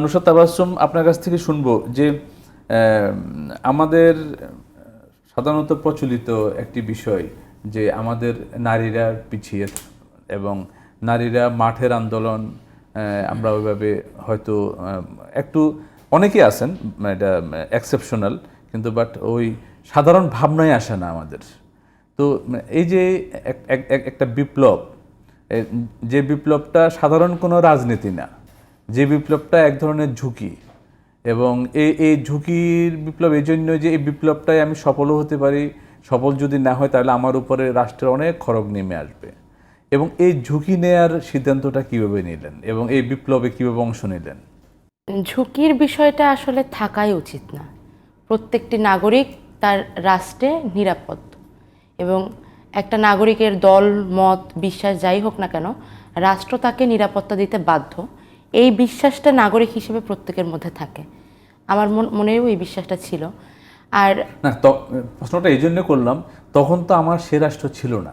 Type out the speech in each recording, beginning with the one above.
নুসরাত তাবাসসুম আপনার কাছ থেকে শুনব যে আমাদের সাধারণত প্রচলিত একটি বিষয় যে আমাদের নারীরা পিছিয়ে এবং নারীরা মাঠের আন্দোলন আমরা ওইভাবে হয়তো একটু অনেকে আছেন, এটা এক্সেপশনাল কিন্তু বাট ওই সাধারণ ভাবনায় আসে না আমাদের। তো, এই যে এক- এক- এক- একটা বিপ্লব যে বিপ্লবটা সাধারণ কোনো রাজনীতি না যে বিপ্লবটা এক ধরনের ঝুঁকি এবং এই এই ঝুঁকির বিপ্লব এই জন্য যে এই বিপ্লবটাই আমি সফলও হতে পারি, সফল যদি না হয় তাহলে আমার উপরে রাষ্ট্রের অনেক খরচ নেমে আসবে। এবং এই ঝুঁকি নেয়ার সিদ্ধান্তটা কীভাবে নিলেন এবং এই বিপ্লবে কীভাবে অংশ নিলেন? ঝুঁকির বিষয়টা আসলে থাকাই উচিত না। প্রত্যেকটি নাগরিক তার রাষ্ট্রে নিরাপদ এবং একটা নাগরিকের দল, মত, বিশ্বাস যাই হোক না কেন, রাষ্ট্র তাকে নিরাপত্তা দিতে বাধ্য। এই বিশ্বাসটা নাগরিক হিসেবে প্রত্যেকের মধ্যে থাকে। আমার মন- মনেও এই বিশ্বাসটা ছিল। আর না প্রশ্নটা এই জন্য করলাম তখন তো আমার সে রাষ্ট্র ছিল না।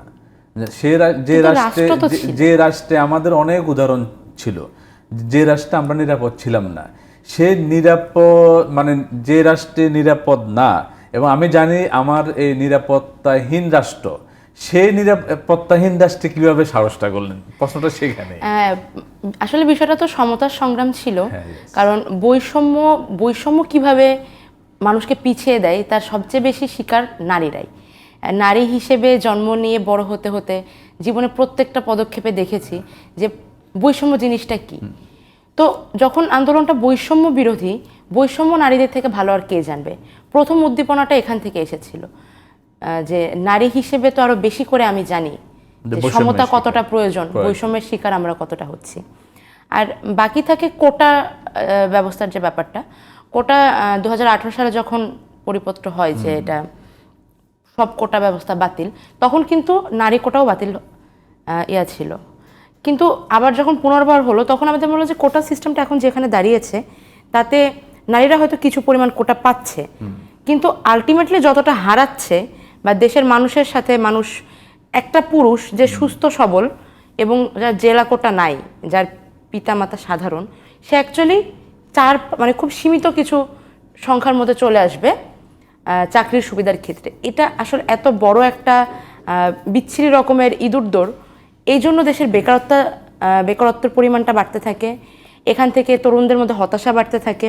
সে যে রাষ্ট্রে যে- রাষ্ট্রে আমাদের অনেক উদাহরণ ছিল যে রাষ্ট্রে আমরা নিরাপদ ছিলাম না। সে নিরাপদ মানে যে রাষ্ট্রে নিরাপদ না এবং আমি জানি আমার এই নিরাপত্তাহীন রাষ্ট্র সেই নিরাপত্তাহীন রাষ্ট্রে কীভাবে সাহসটা করলেন প্রশ্নটা সেখানে আসলে বিষয়টা তো সমতার সংগ্রাম ছিল। হ্যাঁ, কারণ বৈষম্য বৈষম্য কীভাবে মানুষকে পিছিয়ে দেয় তার সবচেয়ে বেশি শিকার নারীরাই। নারী হিসেবে জন্ম নিয়ে বড় হতে হতে জীবনে প্রত্যেকটা পদক্ষেপে দেখেছি যে বৈষম্য জিনিসটা কি। তো যখন আন্দোলনটা বৈষম্য বিরোধী বৈষম্য নারীদের থেকে ভালো আর কে জানবে? প্রথম উদ্দীপনাটা এখান থেকে এসেছিল। যে নারী হিসেবে তো আরও বেশি করে আমি জানি। সমতা কতটা প্রয়োজন। বৈষম্যের শিকার আমরা কতটা হচ্ছি। আর বাকি থাকে কোটা ব্যবস্থার যে ব্যাপারটা কোটা দু হাজার আঠারো সালে যখন পরিপত্র হয় যে এটা সব কোটা ব্যবস্থা বাতিল তখন কিন্তু নারী কোটাও বাতিল ইয়া ছিল। কিন্তু আবার যখন পুনর্বার হলো তখন আমাদের মনে হলো যে কোটা সিস্টেমটা এখন যেখানে দাঁড়িয়েছে তাতে নারীরা হয়তো কিছু পরিমাণ কোটা পাচ্ছে। কিন্তু আলটিমেটলি যতটা হারাচ্ছে বা দেশের মানুষের সাথে মানুষ একটা পুরুষ যে সুস্থ সবল এবং যার জেলা কোটা নাই যার পিতামাতা সাধারণ সে অ্যাকচুয়ালি চার মানে খুব সীমিত কিছু সংখ্যার মধ্যে চলে আসবে চাকরির সুবিধার ক্ষেত্রে। এটা আসলে এত বড় একটা বিচ্ছিরি রকমের ইঁদুর দৌড় এই জন্য দেশের বেকারত্ব বেকারত্বের পরিমাণটা বাড়তে থাকে। এখান থেকে তরুণদের মধ্যে হতাশা বাড়তে থাকে।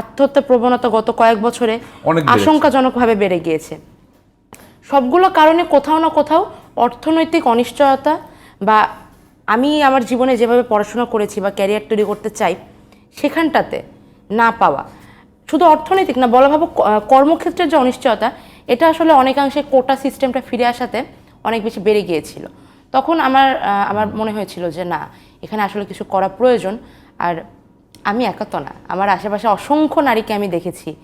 আত্মহত্যার প্রবণতা গত কয়েক বছরে আশঙ্কাজনকভাবে বেড়ে গিয়েছে। সবগুলো কারণে কোথাও না কোথাও অর্থনৈতিক অনিশ্চয়তা বা আমি আমার জীবনে যেভাবে পড়াশোনা করেছি বা ক্যারিয়ার তৈরি করতে চাই, সেখানটাতে না পাওয়া। শুধু অর্থনৈতিক না, বলা ভাবো কর্মক্ষেত্রের যে অনিশ্চয়তা, এটা আসলে অনেকাংশে কোটা সিস্টেমটা ফিরে আসাতে অনেক বেশি বেড়ে গিয়েছিল। তখন আমার আমার মনে হয়েছিল যে না, এখানে আসলে কিছু করা প্রয়োজন। আর আমি একা না, আমার আশেপাশে অসংখ্য নারীকে আমি দেখেছি।